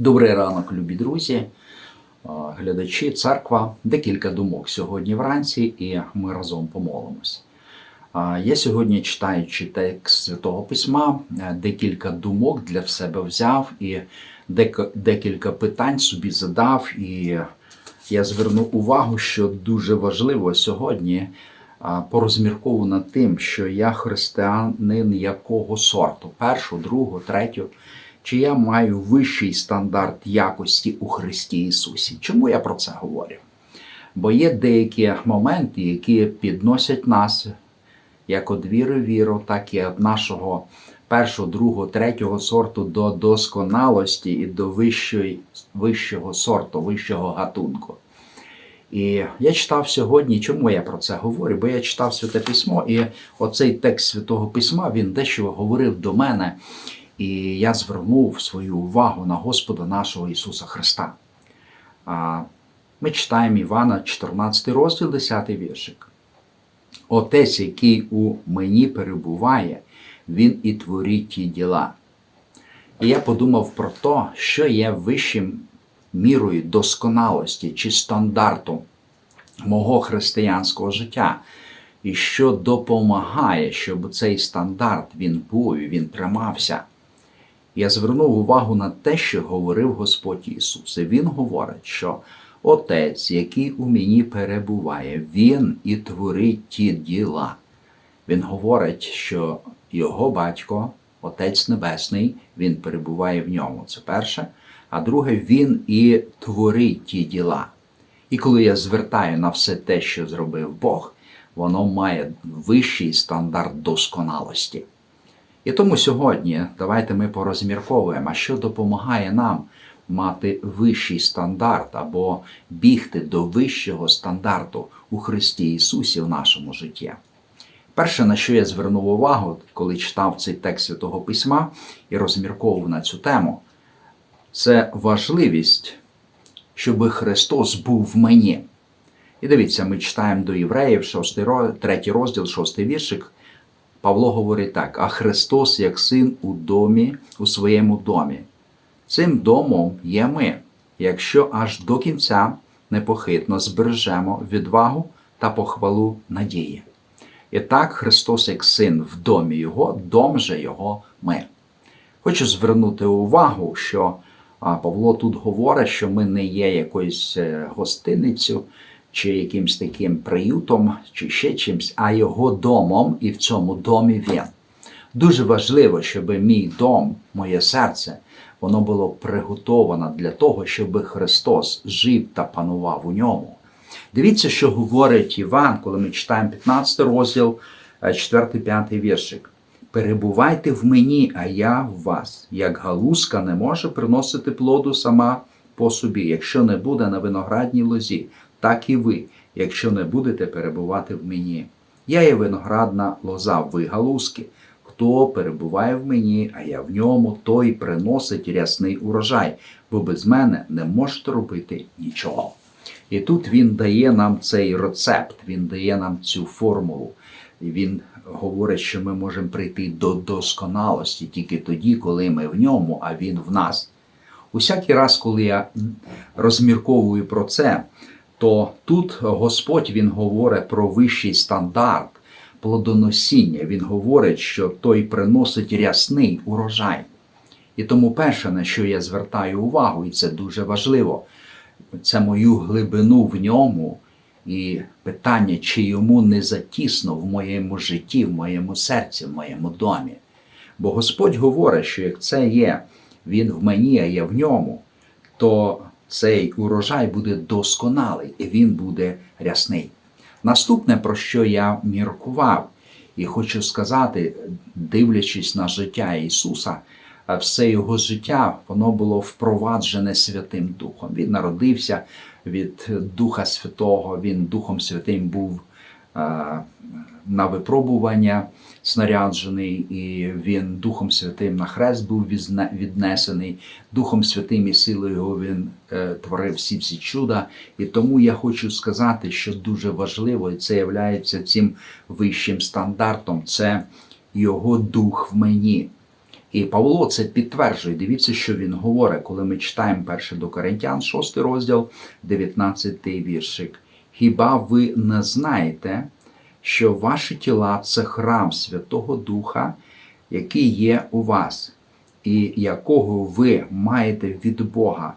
Добрий ранок, любі друзі, глядачі, церква. Декілька думок сьогодні вранці, і ми разом помолимось. Я сьогодні, читаючи текст Святого Письма, е, декілька думок для себе взяв і декілька питань собі задав. І я звернув увагу, що дуже важливо сьогодні а, над тим, що я християнин якого сорту: першу, другу, третю. Чи я маю вищий стандарт якості у Христі Ісусі? Чому я про це говорю? Бо є деякі моменти, які підносять нас як від віри віру, так і від нашого першого, другого, третього сорту до досконалості і до вищої, вищого сорту, вищого гатунку. І я читав сьогодні, чому я про це говорю? Бо я читав Святе Письмо, і оцей текст Святого Письма він дещо говорив до мене, і я звернув свою увагу на Господа нашого Ісуса Христа. Ми читаємо Івана, 14 розділ, 10 віршик. Отець, який у мені перебуває, він і творить ті діла. І я подумав про те, що є вищим мірою досконалості чи стандарту мого християнського життя, і що допомагає, щоб цей стандарт він був, він тримався. Я звернув увагу на те, що говорив Господь Ісус. І Він говорить, що Отець, який у мені перебуває, Він і творить ті діла. Він говорить, що його батько, Отець Небесний, Він перебуває в ньому. Це перше. А друге, Він і творить ті діла. І коли я звертаю на все те, що зробив Бог, воно має вищий стандарт досконалості. І тому сьогодні давайте ми порозмірковуємо, що допомагає нам мати вищий стандарт або бігти до вищого стандарту у Христі Ісусі в нашому житті. Перше, на що я звернув увагу, коли читав цей текст Святого Письма і розмірковував на цю тему, це важливість, щоб Христос був в мені. І дивіться, ми читаємо до євреїв, 6 3 розділ, 6 віршик. Павло говорить так: а Христос як син у домі, у своєму домі. Цим домом є ми, якщо аж до кінця непохитно збережемо відвагу та похвалу надії. І так Христос як син в домі Його, дом же Його ми. Хочу звернути увагу, що Павло тут говорить, що ми не є якоюсь е, гостиницю чи якимсь таким приютом, чи ще чимсь, а його домом, і в цьому домі він. Дуже важливо, щоб мій дом, моє серце, воно було приготовано для того, щоб Христос жив та панував у ньому. Дивіться, що говорить Іван, коли ми читаємо 15 розділ, 4-5 віршик. Перебувайте в мені, а я в вас. Як галузка не може приносити плоду сама по собі, якщо не буде на виноградній лозі, так і ви, якщо не будете перебувати в мені. Я є виноградна лоза, ви галузки. Хто перебуває в мені, а я в ньому, той приносить рясний урожай, бо без мене не можете робити нічого. І тут він дає нам цей рецепт, він дає нам цю формулу. Він говорить, що ми можемо прийти до досконалості тільки тоді, коли ми в ньому, а він в нас. Усякий раз, коли я розмірковую про це, то тут Господь Він говорить про вищий стандарт плодоносіння. Він говорить, що той приносить рясний урожай. І тому перше, на що я звертаю увагу, і це дуже важливо, це мою глибину в ньому і питання, чи йому не затісно в моєму житті, в моєму серці, в моєму домі. Бо Господь говорить, що як це є, Він в мені, а я в ньому, то цей урожай буде досконалий і він буде рясний. Наступне, про що я міркував, і хочу сказати, дивлячись на життя Ісуса, все його життя воно було впроваджене Святим Духом. Він народився від Духа Святого, він Духом Святим був е, на випробування снаряджений, і він Духом Святим на хрест був віднесений, Духом Святим і силою його він е, творив всі ці чуда. І тому я хочу сказати, що дуже важливо, і це є цим вищим стандартом, це його дух в мені. І Павло це підтверджує. Дивіться, що він говорить, коли ми читаємо перше до Коринтян, 6 розділ, 19 віршик. Хіба ви не знаєте, що ваші тіла це храм Святого Духа, який є у вас, і якого ви маєте від Бога,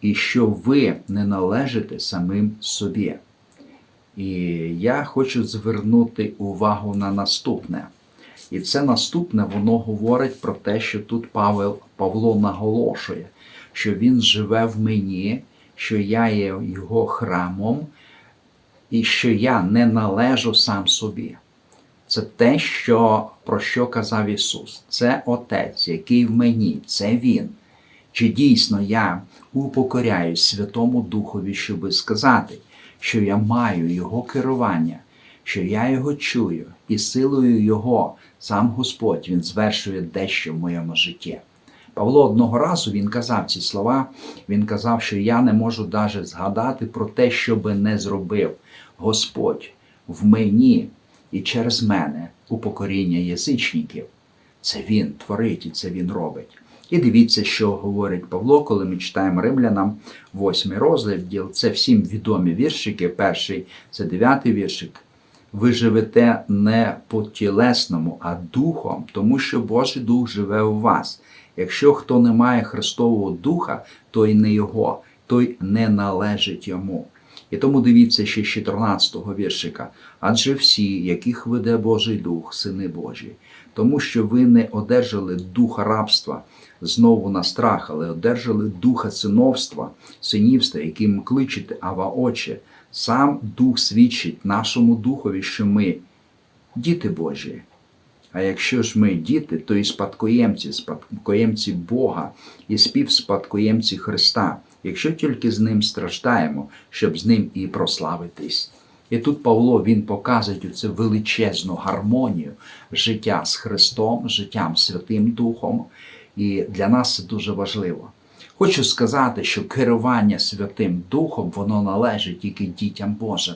і що ви не належите самим собі? І я хочу звернути увагу на наступне. І це наступне воно говорить про те, що тут Павел, Павло наголошує, що він живе в мені, що я є його храмом, і що я не належу сам собі. Це те, що, про що казав Ісус. Це Отець, який в мені, це Він. Чи дійсно я упокоряюсь Святому Духові, щоби сказати, що я маю Його керування, що я Його чую, і силою Його сам Господь Він звершує дещо в моєму житті. Павло одного разу він казав ці слова. Він казав, що я не можу навіть згадати про те, що би не зробив Господь в мені і через мене у покоріння язичників. Це Він творить і це Він робить. І дивіться, що говорить Павло, коли ми читаємо римлянам, восьмий розділ. Це всім відомі віршики. Перший це дев'ятий віршик. Ви живете не по тілесному, а духом, тому що Божий Дух живе у вас. Якщо хто не має Христового Духа, той не Його, той не належить йому. І тому дивіться ще з 14-го віршика. Адже всі, яких веде Божий Дух, сини Божі, тому що ви не одержали духа рабства знову на страх, але одержали духа синовства, синівства, яким кличете Ава Отче. Сам Дух свідчить нашому Духові, що ми діти Божі. А якщо ж ми діти, то і спадкоємці, спадкоємці Бога, і співспадкоємці Христа, якщо тільки з ним страждаємо, щоб з ним і прославитись. І тут Павло він показує цю величезну гармонію життя з Христом, життям Святим Духом. І для нас це дуже важливо. Хочу сказати, що керування Святим Духом воно належить тільки дітям Божим.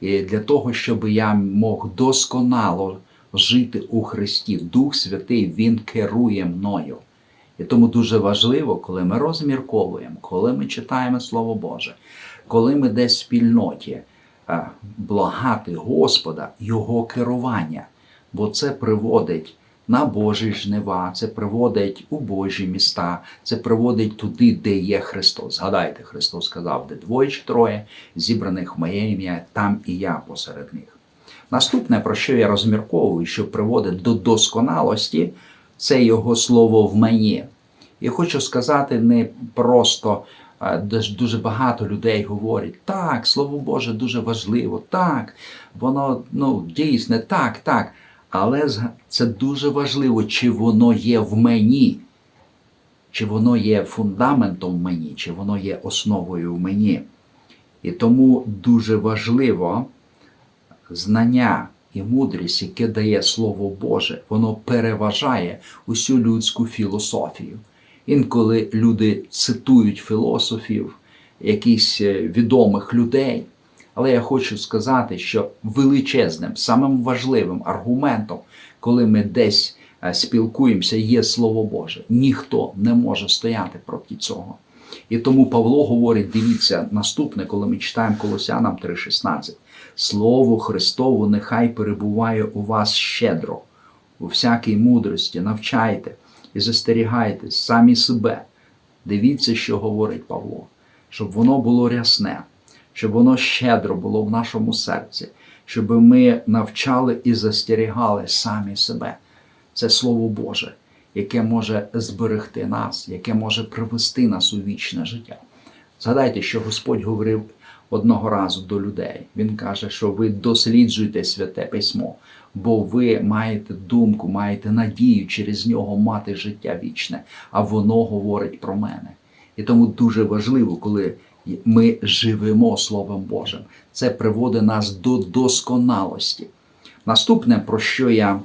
І для того, щоб я мог досконало жити у Христі, Дух Святий Він керує мною. І тому дуже важливо, коли ми розмірковуємо, коли ми читаємо Слово Боже, коли ми десь в спільноті е, благати Господа, Його керування, бо це приводить на Божі жнива, це приводить у Божі міста, це приводить туди, де є Христос. Згадайте, Христос сказав, де двоє чи троє зібраних в моє ім'я, там і я посеред них. Наступне, про що я розмірковую, що приводить до досконалості, це Його слово в мені. І хочу сказати не просто. Дуже багато людей говорять, так, Слово Боже дуже важливо, так, воно ну, дійсне, так, так. Але це дуже важливо, чи воно є в мені, чи воно є фундаментом в мені, чи воно є основою в мені. І тому дуже важливо знання і мудрість, яке дає Слово Боже, воно переважає усю людську філософію. Інколи люди цитують філософів, якихось відомих людей. Але я хочу сказати, що величезним, самим важливим аргументом, коли ми десь спілкуємося, є Слово Боже. Ніхто не може стояти проти цього. І тому Павло говорить: дивіться, наступне, коли ми читаємо Колосянам 3,16. Слово Христову нехай перебуває у вас щедро, у всякій мудрості, навчайте і застерігайте самі себе. Дивіться, що говорить Павло, щоб воно було рясне щоб воно щедро було в нашому серці, щоб ми навчали і застерігали самі себе. Це Слово Боже, яке може зберегти нас, яке може привести нас у вічне життя. Згадайте, що Господь говорив одного разу до людей. Він каже, що ви досліджуєте святе письмо, бо ви маєте думку, маєте надію через нього мати життя вічне, а воно говорить про мене. І тому дуже важливо, коли ми живемо Словом Божим. Це приводить нас до досконалості. Наступне, про що я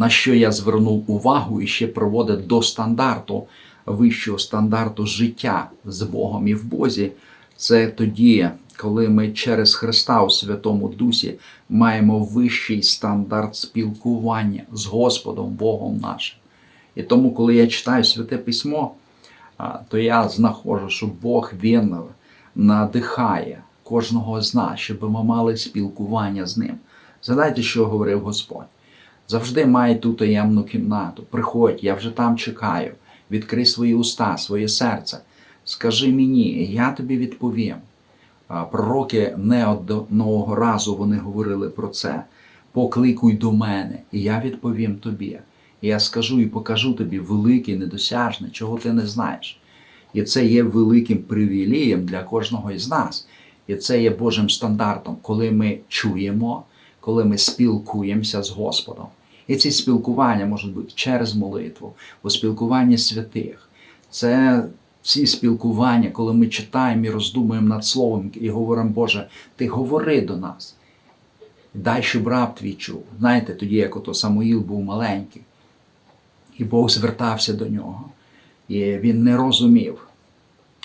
на що я звернув увагу і ще приводить до стандарту, вищого стандарту життя з Богом і в Бозі, це тоді, коли ми через Христа у Святому Дусі маємо вищий стандарт спілкування з Господом Богом нашим. І тому, коли я читаю Святе Письмо, то я знаходжу, що Бог він надихає кожного з нас, щоб ми мали спілкування з ним. Згадайте, що говорив Господь. Завжди май ту таємну кімнату. Приходь, я вже там чекаю. Відкрий свої уста, своє серце. Скажи мені, я тобі відповім. Пророки не одного разу вони говорили про це. Покликуй до мене, і я відповім тобі. Я скажу і покажу тобі велике, недосяжне, чого ти не знаєш. І це є великим привілеєм для кожного із нас. І це є Божим стандартом, коли ми чуємо, коли ми спілкуємося з Господом. І ці спілкування можуть бути через молитву, у спілкуванні святих. Це ці спілкування, коли ми читаємо і роздумуємо над Словом і говоримо, Боже, Ти говори до нас. Дай, щоб раб твій чув. Знаєте, тоді, як ото Самуїл був маленький, і Бог звертався до нього, і він не розумів.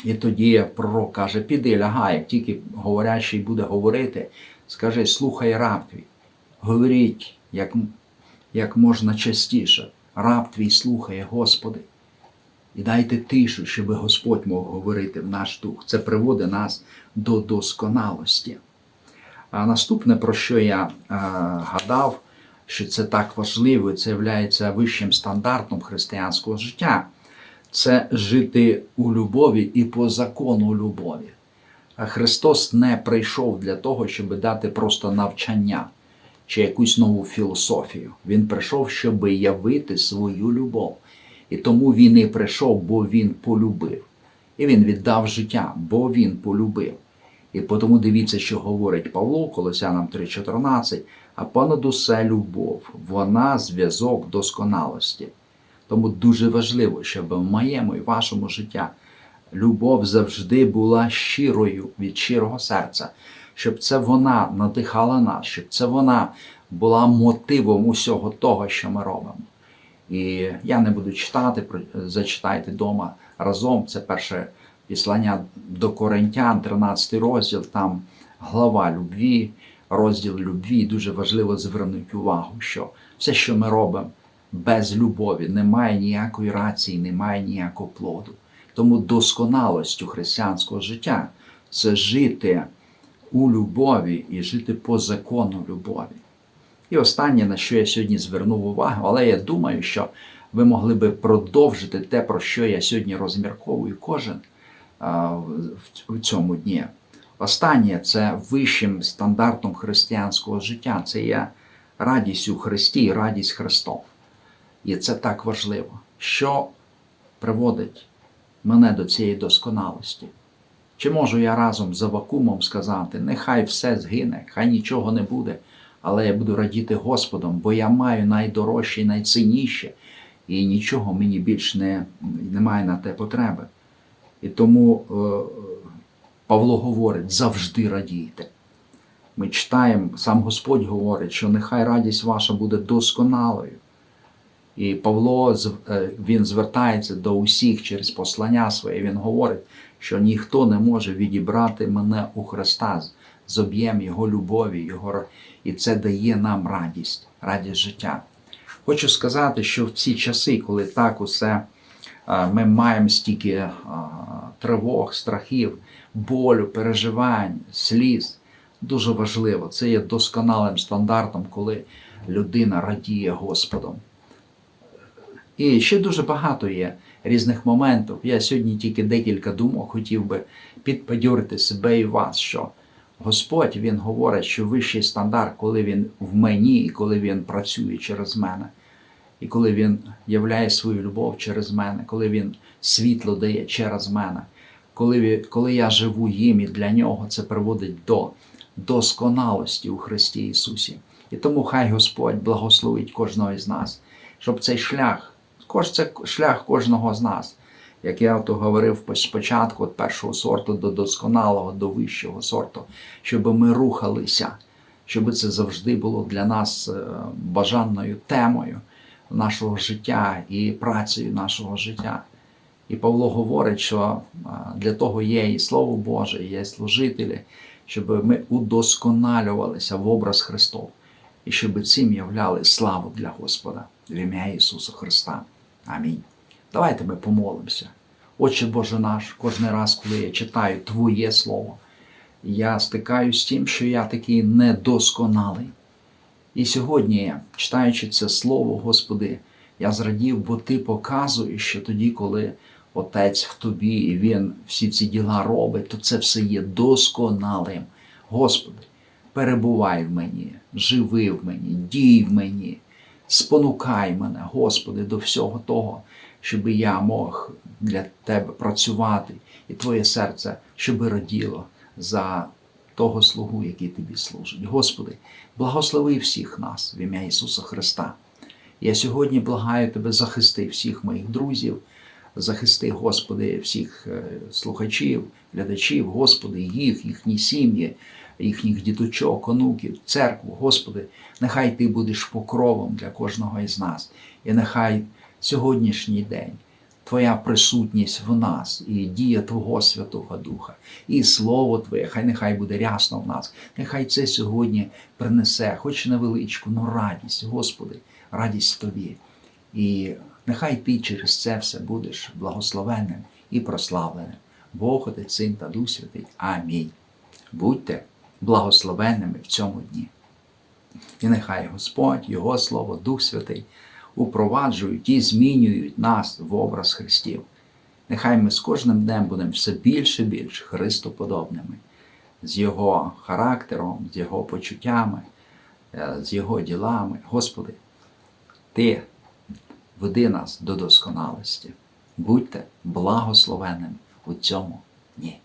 І тоді пророк каже: піди, лягай, як тільки говорящий буде говорити, скажи, слухай раб твій, говоріть як, як можна частіше. Раб твій слухає, Господи. І дайте тишу, щоб Господь мог говорити в наш дух. Це приводить нас до досконалості. А наступне, про що я а, гадав, що це так важливо, це є вищим стандартом християнського життя, це жити у любові і по закону любові. Христос не прийшов для того, щоб дати просто навчання чи якусь нову філософію. Він прийшов, щоб явити свою любов. І тому він і прийшов, бо він полюбив. І він віддав життя, бо він полюбив. І тому дивіться, що говорить Павло, Колосянам 3,14, а понад усе любов, вона зв'язок досконалості. Тому дуже важливо, щоб в моєму і вашому життя любов завжди була щирою від щирого серця, щоб це вона надихала нас, щоб це вона була мотивом усього того, що ми робимо. І я не буду читати, зачитайте вдома разом. Це перше післання до Коринтян, 13 розділ, там глава любві, розділ любві. Дуже важливо звернути увагу, що все, що ми робимо без любові, немає ніякої рації, немає ніякого плоду. Тому досконалостю християнського життя це жити у любові і жити по закону любові. І останнє, на що я сьогодні звернув увагу, але я думаю, що ви могли би продовжити те, про що я сьогодні розмірковую кожен в цьому дні. Останнє це вищим стандартом християнського життя. Це є радість у Христі і радість Христом. І це так важливо, що приводить мене до цієї досконалості. Чи можу я разом з Авакумом сказати, нехай все згине, хай нічого не буде, але я буду радіти Господом, бо я маю найдорожче і найцінніше, і нічого мені більш не, немає на те потреби. І тому е, Павло говорить, завжди радійте. Ми читаємо, сам Господь говорить, що нехай радість ваша буде досконалою. І Павло е, він звертається до усіх через послання своє. Він говорить, що ніхто не може відібрати мене у Христа з об'єм Його любові, Його, і це дає нам радість, радість життя. Хочу сказати, що в ці часи, коли так усе ми маємо стільки тривог, страхів, болю, переживань, сліз, дуже важливо. Це є досконалим стандартом, коли людина радіє Господом. І ще дуже багато є різних моментів. Я сьогодні тільки декілька думок хотів би підбадьорити себе і вас, що Господь Він говорить, що вищий стандарт, коли Він в мені і коли Він працює через мене, і коли Він являє свою любов через мене, коли Він світло дає через мене, коли, коли я живу їм і для нього, це приводить до досконалості у Христі Ісусі. І тому хай Господь благословить кожного із нас, щоб цей шлях. Це шлях кожного з нас. Як я ото говорив спочатку від першого сорту до досконалого, до вищого сорту, щоб ми рухалися, щоб це завжди було для нас е, бажаною темою нашого життя і працею нашого життя. І Павло говорить, що для того є і Слово Боже, і є служителі, щоб ми удосконалювалися в образ Христов і щоб цим являли славу для Господа в ім'я Ісуса Христа. Амінь. Давайте ми помолимося. Отче Боже наш, кожен раз, коли я читаю Твоє Слово, я стикаюсь з тим, що я такий недосконалий. І сьогодні, читаючи це слово, Господи, я зрадів, бо Ти показуєш, що тоді, коли Отець в тобі і Він всі ці діла робить, то це все є досконалим. Господи, перебувай в мені, живи в мені, дій в мені, спонукай мене, Господи, до всього того, щоб я мог для Тебе працювати, і Твоє серце, щоб раділо за того слугу, який тобі служить. Господи, благослови всіх нас в ім'я Ісуса Христа. Я сьогодні благаю Тебе захисти всіх моїх друзів, захисти, Господи, всіх е, слухачів, глядачів, Господи, їх, їхні сім'ї, їхніх діточок, онуків, церкву, Господи, нехай Ти будеш покровом для кожного із нас. І нехай сьогоднішній день Твоя присутність в нас і дія Твого Святого Духа, і Слово Твоє, хай нехай буде рясно в нас. Нехай це сьогодні принесе, хоч невеличку, но радість, Господи, радість Тобі. І нехай Ти через це все будеш благословенним і прославленим. Бог, Отець, Син та Дух Святий. Амінь. Будьте благословенними в цьому дні. І нехай Господь, Його Слово, Дух Святий упроваджують і змінюють нас в образ Христів. Нехай ми з кожним днем будемо все більше і більше Христоподобними, з Його характером, з Його почуттями, е, з Його ділами. Господи, Ти веди нас до досконалості. Будьте благословенними у цьому дні.